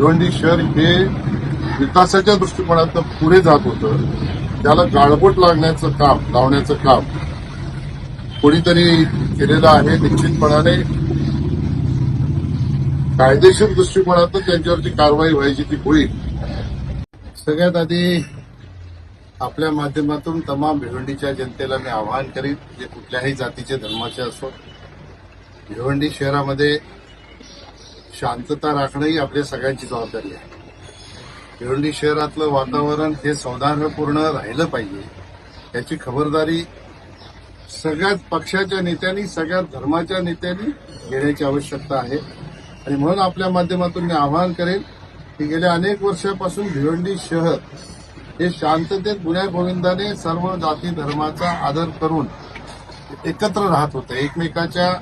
भिवंडी शहर हे विकासाच्या दृष्टिकोनातनं पुढे जात होतं. त्याला गाळबोट लागण्याचं काम लावण्याचं काम कोणीतरी केलेलं आहे निश्चितपणाने. कायदेशीर दृष्टिकोनातून त्यांच्यावरची कारवाई व्हायची ती होईल. सगळ्यात आधी आपल्या माध्यमातून तमाम भिवंडीच्या जनतेला मी आवाहन करीन जे कुठल्याही जातीचे धर्माचे असो. भिवंडी शहरामध्ये शांतता राखणं ही आपल्या सगळ्यांची जबाबदारी आहे. भिवंडी शहरातलं वातावरण हे सौहार्दपूर्ण राहिलं पाहिजे. याची खबरदारी सगळ्याच पक्षाच्या नेत्यांनी सगळ्या धर्माच्या नेत्यांनी घेण्याची आवश्यकता आहे. आणि म्हणून आपल्या माध्यमातून मी आवाहन करेन की गेल्या अनेक वर्षापासून भिवंडी शहर हे शांततेत गुन्ह्या गोविंदाने सर्व जाती धर्माचा आदर करून एकत्र राहत होते. एकमेकाच्या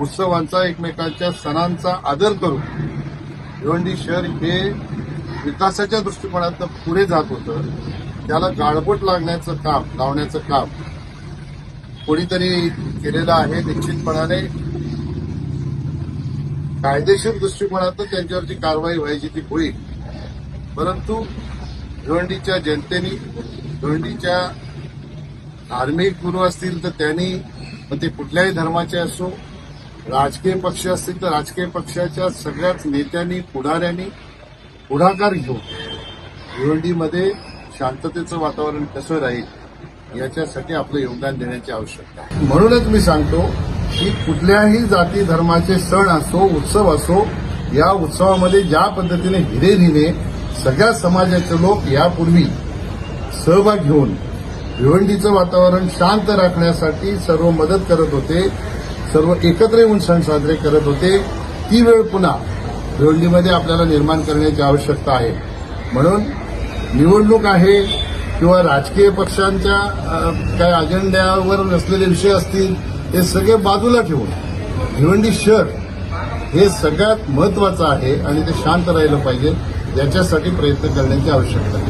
उत्सवांचा एकमेकांच्या सणांचा आदर करून भिवंडी शहर हे विकासाच्या दृष्टिकोनातनं पुढे जात होतं. त्याला गाळबोट लागण्याचं काम लावण्याचं काम कोणीतरी केलेलं आहे निश्चितपणाने. कायदेशीर दृष्टिकोनातून त्यांच्यावरची कारवाई व्हायची ती होईल. परंतु भिवंडीच्या जनतेनी भिवंडीच्या धार्मिक गुरु असतील तर त्यांनी मग ते कुठल्याही धर्माचे असो राजकीय पक्ष असतील तर राजकीय पक्षाच्या सगळ्याच नेत्यांनी पुढाऱ्यांनी पुढाकार घेऊन भिवंडीमध्ये शांततेचं वातावरण कसं राहील याच्यासाठी आपलं योगदान देण्याची आवश्यकता आहे. म्हणूनच मी सांगतो की कुठल्याही जाती धर्माचे सण असो उत्सव असो या उत्सवामध्ये ज्या पद्धतीने हिरेरीने सगळ्या समाजाचे लोक यापूर्वी सहभाग घेऊन भिवंडीचं वातावरण शांत राखण्यासाठी सर्व मदत करत होते. सर्व एकत्र येऊन सण साजरे करत होते. ती वेळ पुन्हा भिवंडीमध्ये आपल्याला निर्माण करण्याची आवश्यकता आहे. म्हणून निवडणूक आहे किंवा राजकीय पक्षांच्या काही काय अजेंड्यावर नसलेले विषय असतील हे सगळे बाजूला ठेवून भिवंडी शहर हे सगळ्यात महत्वाचं आहे आणि ते शांत राहिलं पाहिजे. याच्यासाठी प्रयत्न करण्याची आवश्यकता आहे.